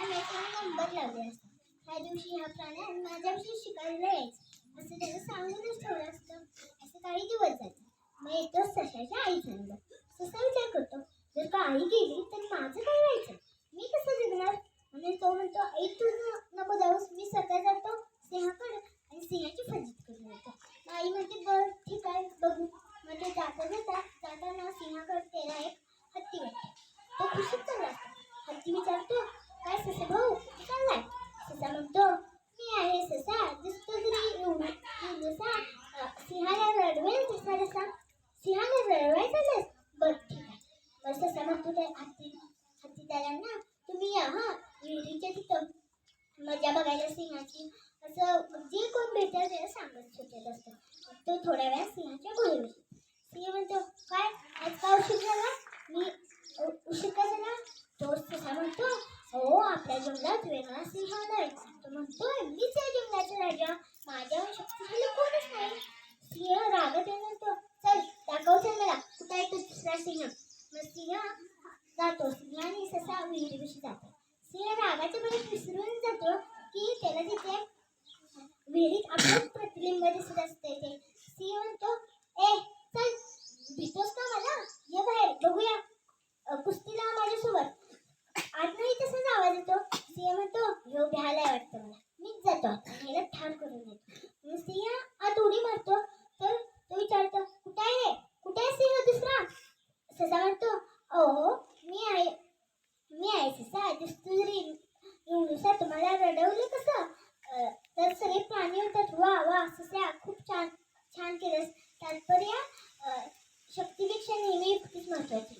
Number लावले असतात. त्या दिवशी ह्या प्राण्यात माझ्याविषयी शिकायला यायचं असं त्याला सांगूनच ठेवलं असतं. असं काही दिवस जाते मग येतो सशाच्या आईचा तसा विचार करतो जर का आई गेली तर माझं काय व्हायचं? मी कसं जगणार? आणि तो म्हणतो आई तू नको जाऊस. मी स्वतः जातो सिंहाकडे आणि सिंहाची फजित करून येतो. मग आई म्हणते बरं ठीक आहे बघू. मग ते जाता जाता जाताना सिंहाकडे त्याला एक हत्ती वाटते. तो खुशीत चालला हत्ती विचारतो ससा भाऊ कुठे चाललाय ससा म्हणतो मी आहे ससा दिसतो जरी जसा सिंहाला रडवेल तसा रसा सिंहाला रडवाय चालस बरं ठीक आहे बरं ससा म्हणतो त्या हत्ती हत्ती त्याला ना तुम्ही या हा विहिरीच्या तिथं मजा बघायला सिंहाची असं जे कोण भेटेल त्याला सांगत सुटत असतं तो थोड्या वेळात सिंहाच्या गोळीविषयी सिंह म्हणतो काय आज का उशीर झाला मी उ- उशीर का झाला तो तसा म्हणतो हो आपल्या जंगलात वेगळा सिंह आढळला तो म्हणतोय मीच या जंगलाचा राजा. माझ्या शक्तीशाली कोणच नाही. सिंह रागत म्हणतो चल दाखव चल मला. कुठं आहे तो दुसरा सिंह? मग सिंह जातो. सिंह आणि ससा विहिरीविषयी जातो सिंह रागाच्या मध्ये विसरून जातो की त्याला तिथे विहिरीत आपलं प्रतिबिंब दिसत असते ते सिंह म्हणतो ए चल भीतोस का मला? ये बाहेर बघूया. कुस्तीला माझ्यासोबत आत नाही तसाच आवाज येतो सिंह म्हणतो ह्यो भ्यालाय वाटतं मला जातात. जातो ह्याला ठार करून येतो सिंह आत उडी मारतो. तर तो विचारतो कुठे आहे कुठे आहे सिंह दुसरा? ससा म्हणतो अहो मी आहे. मी आहे ससा. दुसरी येऊनुसार तुम्हाला रडवलं कसं? तर सगळे प्राणी होतात वा वा ससा खूप छान छान केलंस. तात्पर्य शक्तीपेक्षा नेहमी युक्तीच महत्वाची